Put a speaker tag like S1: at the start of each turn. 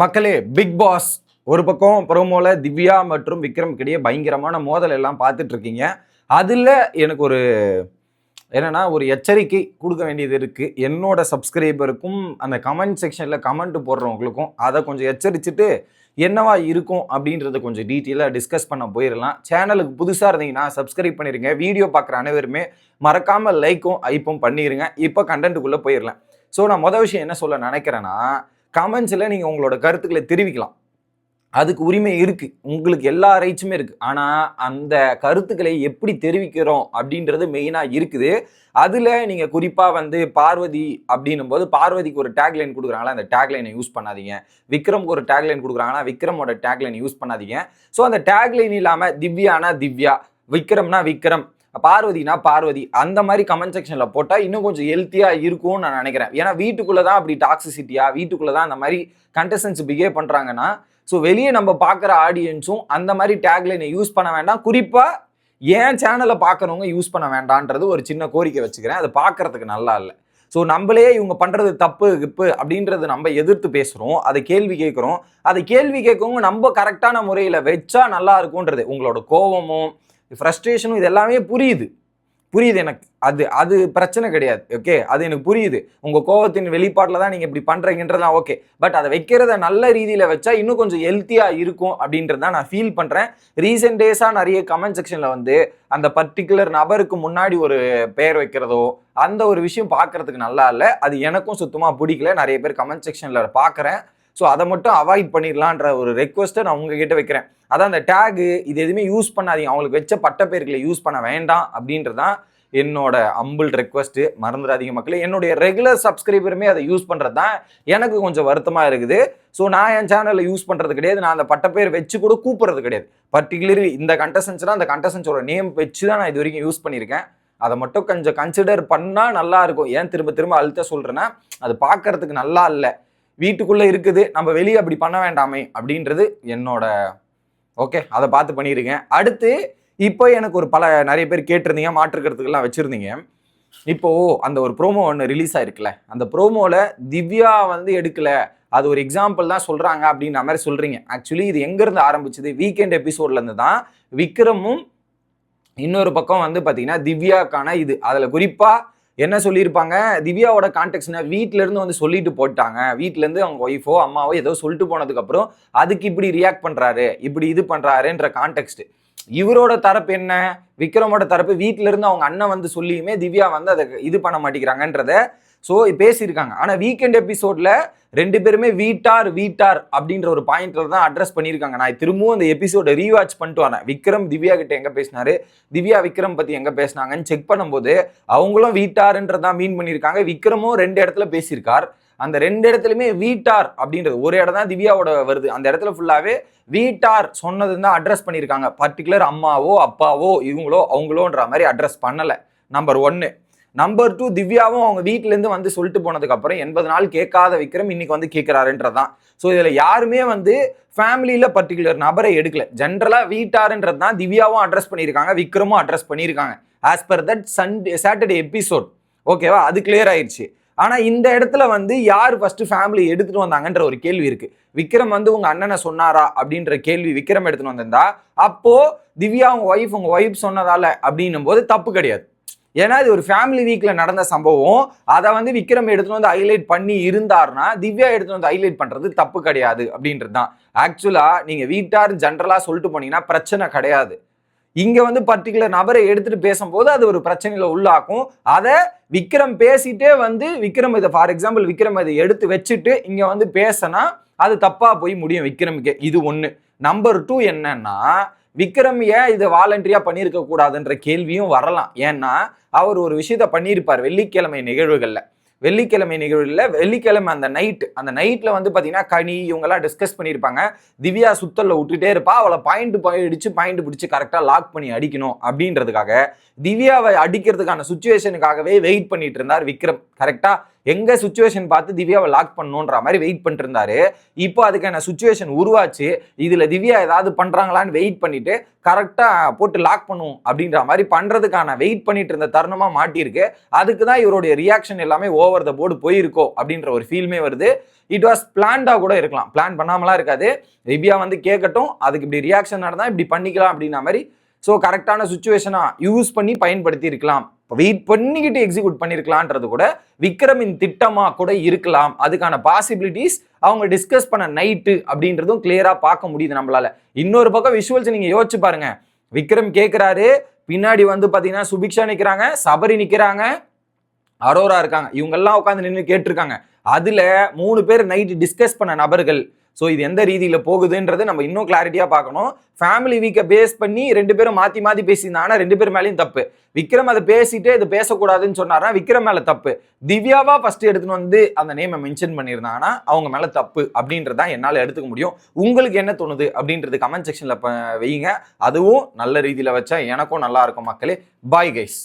S1: மக்களே big pass ஒரு பக்கம் ப்ரோமோல திவ்யா மற்றும் விக்ரம் கிடையே பயங்கரமான மோதல் எல்லாம் பார்த்துட்டு இருக்கீங்க. அதில் எனக்கு ஒரு என்னன்னா ஒரு எச்சரிக்கை கொடுக்க வேண்டியது இருக்கு. என்னோட சப்ஸ்கிரைபருக்கும் அந்த கமெண்ட் செக்ஷனில் கமெண்ட் போடுறவங்களுக்கும் அதை கொஞ்சம் எச்சரிச்சுட்டு என்னவா இருக்கும் அப்படின்றத கொஞ்சம் டீட்டெயிலாக டிஸ்கஸ் பண்ண போயிடலாம் சேனலுக்கு புதுசாக இருந்தீங்கன்னா சப்ஸ்கிரைப் பண்ணிடுங்க வீடியோ பார்க்குற அனைவருமே மறக்காமல் லைக்கும் ஐப்பும் பண்ணிடுங்க இப்போ கண்டென்ட்டுக்குள்ளே போயிடலாம் ஸோ நான் மொதல் விஷயம் என்ன சொல்ல நினைக்கிறேன்னா கமெண்ட்ஸில் நீங்கள் உங்களோட கருத்துக்களை தெரிவிக்கலாம். அதுக்கு உரிமை இருக்குது உங்களுக்கு எல்லா ரைட்ஸுமே இருக்குது ஆனால் அந்த கருத்துக்களை எப்படி தெரிவிக்கிறோம் அப்படின்றது மெயினாக இருக்குது. அதில் நீங்கள் குறிப்பாக வந்து பார்வதி அப்படின்னும் போது பார்வதிக்கு ஒரு டேக்லைன் கொடுக்குறாங்களா? அந்த டேக்லைனை யூஸ் பண்ணாதீங்க. விக்ரம்க்கு ஒரு டேக்லைன் கொடுக்குறாங்கன்னா விக்ரமோட டேக்லைன் யூஸ் பண்ணாதீங்க. ஸோ அந்த டேக்லைன் இல்லாமல் திவ்யானா திவ்யா விக்ரம்னா விக்ரம் பார்வதினா பார்வதி. அந்த மாதிரி கமெண்ட் செக்ஷனில் போட்டால் இன்னும் கொஞ்சம் ஹெல்த்தியாக இருக்கும்னு நான் நினைக்கிறேன். ஏன்னா வீட்டுக்குள்ளே தான் அப்படி டாக்ஸிசிட்டியாக வீட்டுக்குள்ளே தான் அந்த மாதிரி கண்டஸ்டன்ஸ் பிஹேவ் பண்ணுறாங்கன்னா ஸோ வெளியே நம்ம பார்க்குற ஆடியன்ஸும் அந்த மாதிரி டேக்லைனை யூஸ் பண்ண வேண்டாம். குறிப்பாக ஏன் சேனலை பார்க்குறவங்க யூஸ் பண்ண வேண்டான்றது ஒரு சின்ன கோரிக்கை வச்சுக்கிறேன். அது பார்க்கறதுக்கு நல்லா இல்லை. ஸோ நம்மளே இவங்க பண்ணுறது தப்பு கிப்பு அப்படின்றத நம்ம எதிர்த்து பேசுகிறோம் அதை கேள்வி கேட்குறோம். அதை கேள்வி கேட்கவங்க நம்ம கரெக்டான முறையில் வச்சா நல்லா இருக்கும்ன்றது. உங்களோட கோவமும் ஃப்ரஸ்ட்ரேஷனும் இது எல்லாமே புரியுது. புரியுது எனக்கு. அது அது பிரச்சனை கிடையாது. ஓகே அது எனக்கு புரியுது. உங்கள் கோவத்தின் வெளிப்பாட்டில் தான் நீங்கள் இப்படி பண்ணுறீங்கன்றதுலாம் ஓகே பட் அதை வைக்கிறத நல்ல ரீதியில் வச்சா இன்னும் கொஞ்சம் ஹெல்த்தியாக இருக்கும் அப்படின்றது தான் நான் ஃபீல் பண்ணுறேன் ரீசெண்ட் டேஸாக நிறைய கமெண்ட் செக்ஷனில் வந்து அந்த பர்டிகுலர் நபருக்கு முன்னாடி ஒரு பெயர் வைக்கிறதோ அந்த ஒரு விஷயம் பார்க்கறதுக்கு நல்லா இல்லை. அது எனக்கும் சுத்தமாக பிடிக்கல. நிறைய பேர் கமெண்ட் செக்ஷனில் பார்க்குறேன். ஸோ அதை மட்டும் அவாய்ட் பண்ணிடலான்ற ஒரு ரெக்வஸ்ட்டை நான் உங்ககிட்ட வைக்கிறேன். அதான் அந்த டேகு இது எதுவுமே யூஸ் பண்ணாதீங்க. அவங்களுக்கு வச்ச பட்ட யூஸ் பண்ண வேண்டாம் அப்படின்றதான் என்னோட அம்பிள் ரெக்வஸ்ட்டு மறந்துடாதீங்க மக்களே. என்னுடைய ரெகுலர் சப்ஸ்கிரைபருமே அதை யூஸ் பண்ணுறது தான் எனக்கு கொஞ்சம் வருத்தமாக இருக்குது. ஸோ நான் என் சேனலில் யூஸ் பண்ணுறது கிடையாது. நான் அந்த பட்டப்பேர் வச்சு கூட கூப்பிட்றது கிடையாது. பர்டிகுலர்லி இந்த கண்டசன்ஸ்னால் அந்த கண்டசன்ஸோட நேம் வச்சு தான் நான் இது வரைக்கும் யூஸ் பண்ணியிருக்கேன் அதை மட்டும் கொஞ்சம் கன்சிடர் பண்ணால் நல்லா இருக்கும். ஏன் திரும்ப திரும்ப அழுத்த சொல்கிறேன்னா அது பார்க்கறதுக்கு நல்லா இல்லை. வீட்டுக்குள்ளே இருக்குது. நம்ம வெளியே அப்படி பண்ண வேண்டாமே அப்படின்றது என்னோட ஓகே அதை பார்த்து பண்ணியிருக்கேன். அடுத்து இப்போ எனக்கு ஒரு பல நிறைய பேர் கேட்டிருந்தீங்க மாற்றுக்கிறதுக்கெல்லாம் வச்சுருந்தீங்க. இப்போ அந்த ஒரு ப்ரோமோ ஒன்று ரிலீஸ் ஆயிருக்குல்ல. அந்த ப்ரோமோவில் திவ்யா வந்து எடுக்கலை. அது ஒரு எக்ஸாம்பிள் தான் சொல்கிறாங்க அப்படின்ற மாதிரி சொல்கிறீங்க ஆக்சுவலி இது எங்கேருந்து ஆரம்பிச்சது? வீக்கெண்ட் எபிசோட்லேருந்து தான். விக்ரமும் இன்னொரு பக்கம் வந்து பார்த்தீங்கன்னா திவ்யாக்கான இது. அதில் குறிப்பாக என்ன சொல்லியிருப்பாங்க? திவ்யாவோட கான்டெக்ட்னா வீட்டிலேருந்து வந்து சொல்லிட்டு போயிட்டாங்க. வீட்டிலேருந்து அவங்க ஒய்ஃபோ அம்மாவோ ஏதோ சொல்லிட்டு போனதுக்கப்புறம் அதுக்கு இப்படி ரியாக்ட் பண்ணுறாரு இப்படி இது பண்ணுறாருன்ற கான்டெக்ட் இவரோட தரப்பு என்ன? விக்ரமோட தரப்பு வீட்டிலேருந்து அவங்க அண்ணன் வந்து சொல்லியுமே திவ்யா வந்து அதை இது பண்ண மாட்டேங்கிறாங்கன்றத ஸோ பேசியிருக்காங்க. ஆனால் வீக்கெண்ட் எபிசோடில் ரெண்டு பேருமே வீட்டார் வீட்டார் அப்படின்ற ஒரு பாயிண்ட்ல தான் அட்ரஸ் பண்ணியிருக்காங்க. நான் திரும்பவும் அந்த எபிசோட ரீவாச் பண்ணிட்டு வரேன். விக்ரம் திவ்யா கிட்ட எங்க பேசினாரு? திவ்யா விக்ரம் பத்தி எங்க பேசினாங்கன்னு செக் பண்ணும்போது அவங்களும் வீட்டாருன்றதான் மீன் பண்ணியிருக்காங்க. விக்ரமும் ரெண்டு இடத்துல பேசியிருக்கார். அந்த ரெண்டு இடத்துலையுமே வீட்டார் அப்படின்றது ஒரு இடம் தான் திவ்யாவோட வருது. அந்த இடத்துல ஃபுல்லாகவே வீட்டார் சொன்னது தான் அட்ரஸ் பண்ணியிருக்காங்க. பர்டிகுலர் அம்மாவோ அப்பாவோ இவங்களோ அவங்களோன்ற மாதிரி அட்ரஸ் பண்ணலை. நம்பர் ஒன்று நம்பர் டூ திவ்யாவும் அவங்க வீட்டிலேருந்து வந்து சொல்லிட்டு போனதுக்கப்புறம் எண்பது நாள் கேட்காத விக்ரம் இன்னைக்கு வந்து கேட்குறாருன்றதான் ஸோ இதில் யாருமே வந்து ஃபேமிலியில் பர்டிகுலர் நபரை எடுக்கல. ஜென்ரலாக வீட்டாருன்றது தான் திவ்யாவும் அட்ரஸ் பண்ணியிருக்காங்க விக்ரமும் அட்ரஸ் பண்ணியிருக்காங்க. As per that Sunday Saturday episode ஓகேவா அது கிளியர் ஆயிடுச்சு ஆனால் இந்த இடத்துல வந்து யார் ஃபஸ்ட்டு ஃபேமிலி எடுத்துகிட்டு வந்தாங்கன்ற ஒரு கேள்வி இருக்குது விக்ரம் வந்து உங்கள் அண்ணனை சொன்னாரா அப்படின்ற கேள்வி விக்ரம் எடுத்துகிட்டு வந்திருந்தா அப்போது திவ்யா உங்கள் ஒய்ஃப் உங்கள் ஒய்ஃப் சொன்னதால அப்படின்னும் போது தப்பு கிடையாது. ஏன்னா இது ஒரு ஃபேமிலி வீக்ல நடந்த சம்பவம். அதை வந்து விக்ரம் எடுத்துட்டு வந்து ஹைலைட் பண்ணி இருந்தார்னா திவ்யா எடுத்துட்டு வந்து ஹைலைட் பண்றது தப்பு கிடையாது அப்படின்றது தான். ஆக்சுவலா நீங்க வீட்டார் ஜென்ரலா சொல்லிட்டு போனீங்கன்னா பிரச்சனை கிடையாது. இங்க வந்து பர்டிகுலர் நபரை எடுத்துட்டு பேசும்போது அது ஒரு பிரச்சனையில உள்ளாக்கும். அதை விக்ரம் பேசிட்டே வந்து விக்ரம் இதை ஃபார் எக்ஸாம்பிள் விக்ரம் இதை எடுத்து வச்சுட்டு இங்க வந்து பேசினா அது தப்பா போய் முடியும் விக்ரமுக்கு. இது ஒண்ணு. நம்பர் டூ என்னன்னா விக்ரம் ஏன் இதை வாலண்டரியா பண்ணியிருக்க கூடாதுன்ற கேள்வியும் வரலாம். ஏன்னா அவர் ஒரு விஷயத்த பண்ணியிருப்பார் வெள்ளிக்கிழமை நிகழ்வுகளில். வெள்ளிக்கிழமை நிகழ்வுல வெள்ளிக்கிழமை அந்த நைட் அந்த நைட்டில் வந்து பார்த்தீங்கன்னா கனி இவங்கெல்லாம் டிஸ்கஸ் பண்ணியிருப்பாங்க. திவ்யா சுத்தலில் விட்டுட்டே இருப்பா. அவளை பாயிண்ட் அடிச்சு பாயிண்ட் பிடிச்சி கரெக்டாக லாக் பண்ணி அடிக்கணும் அப்படின்றதுக்காக திவ்யாவை அடிக்கிறதுக்கான சுச்சுவேஷனுக்காகவே வெயிட் பண்ணிட்டு இருந்தார் விக்ரம். கரெக்டாக எங்க சுச்சுவேஷன் பார்த்து திவ்யாவை லாக் பண்ணணுன்ற மாதிரி வெயிட் பண்ணிட்டு இருந்தாரு இப்போ அதுக்கான சுச்சுவேஷன் உருவாச்சு. இதுல திவ்யா ஏதாவது பண்றாங்களான்னு வெயிட் பண்ணிட்டு கரெக்டா போட்டு லாக் பண்ணுவோம் அப்படின்ற மாதிரி பண்றதுக்கான வெயிட் பண்ணிட்டு இருந்த தருணமா மாட்டியிருக்கு. அதுக்கு தான் இவருடைய ரியாக்ஷன் எல்லாமே ஓவர் த போர்டு போயிருக்கோ அப்படின்ற ஒரு ஃபீல்மே வருது. இட் வாஸ் பிளான்டா கூட இருக்கலாம். பிளான் பண்ணாமலாம் இருக்காது. திவ்யா வந்து கேட்கட்டும். அதுக்கு இப்படி ரியாக்ஷன் நடந்தா இப்படி பண்ணிக்கலாம் அப்படின்ற மாதிரி. ஸோ கரெக்டான சுச்சுவேஷனா யூஸ் பண்ணி பயன்படுத்தி இருக்கலாம் வெயிட் பண்ணிக்கிட்டு எக்ஸிக்யூட் பண்ணியிருக்கலான்றது கூட விக்ரமின் திட்டமாக கூட இருக்கலாம். அதுக்கான பாசிபிலிட்டிஸ் அவங்க டிஸ்கஸ் பண்ண நைட்டு அப்படின்றதும் கிளியராக பார்க்க முடியுது நம்மளால. இன்னொரு பக்கம் விஷுவல்ஸ் நீங்கள் யோசிச்சு பாருங்க. விக்ரம் கேட்குறாரு பின்னாடி வந்து பார்த்தீங்கன்னா சுபிக்ஷா நிற்கிறாங்க சபரி நிற்கிறாங்க அரோரா இருக்காங்க. இவங்கெல்லாம் உட்காந்து நின்று கேட்டிருக்காங்க. அதில் மூணு பேர் நைட்டு டிஸ்கஸ் பண்ண நபர்கள். ஸோ இது எந்த ரீதியில் போகுதுன்றது நம்ம இன்னும் கிளாரிட்டியாக பார்க்கணும். ஃபேமிலி வீக்கை பேஸ் பண்ணி ரெண்டு பேரும் மாற்றி மாத்தி பேசியிருந்தாங்கன்னா ரெண்டு பேர் மேலேயும் தப்பு. விக்ரம் அதை பேசிட்டு இது பேசக்கூடாதுன்னு சொன்னாரா விக்ரம் மேலே தப்பு. திவ்யாவா ஃபர்ஸ்ட் எடுத்துன்னு வந்து அந்த நேமை மென்ஷன் பண்ணியிருந்தாங்கன்னா அவங்க மேலே தப்பு அப்படின்றதான் என்னால் எடுத்துக்க முடியும். உங்களுக்கு என்ன தோணுது அப்படின்றது கமெண்ட் செக்ஷனில் வைங்க அதுவும் நல்ல ரீதியில் வச்சா எனக்கும் நல்லா இருக்கும் மக்களே. Bye guys